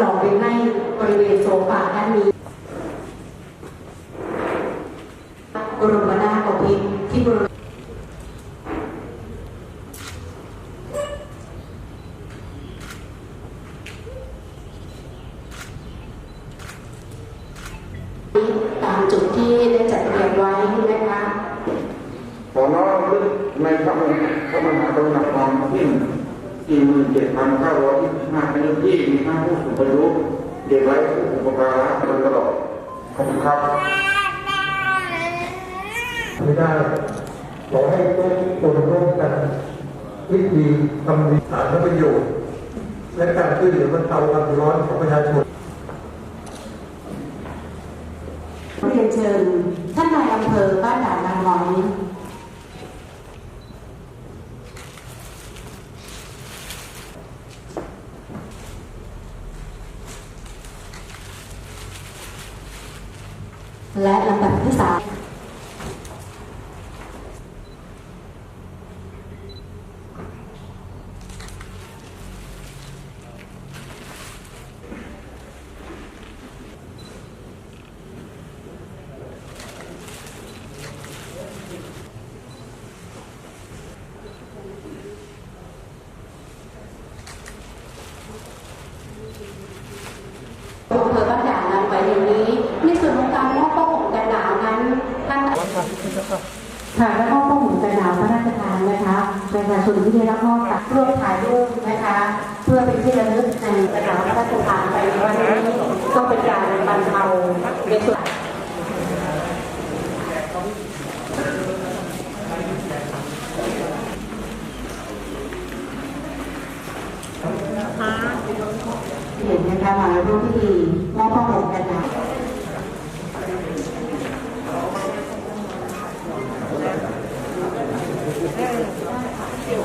รองไว้ให้บริเวณโซฟาด้านนี้บรมนาถบพิตรที่บริเวณตามจุดที่ได้จัดเตรียมไว้นะคะขอน้อมลึกในพระมหาพระมหากรุณาธิคุณที่ สี่หมื่นเจ็ดพันเก้าร้อยยี่สิบห้าในที่มีทั้งผู้สูงอายุเด็กไร้ผู้อุปการะมาตลอดขอบคุณครับไม่ได้ขอให้ทุกคนร่วมกันวิธีทำดีสารประโยชน์และการช่วยเหลือบรรเทาความร้อนของประชาชนเรียนเชิญ ท่านนายอำเภอบ้านด่านนางน้อย และลำดับที่สาม อำเภอบ้านด่านนำไว้ในนี้ ในส่วนของการมอบผ้าห่มกันหนาวนั้นท่าน ค่ะและมอบผ้าห่มกันหนาวพระราชทานนะคะประชาชนที่ได้รับมอบจากร่วมถ่ายรูปนะคะ เพื่อเป็นที่ระลึกในกันหนาวพระราชทานไปวันนี้ก็เป็นการบรรเทาในส่วนเห็นนะคะมาร่วมพิธีมอบผ้าห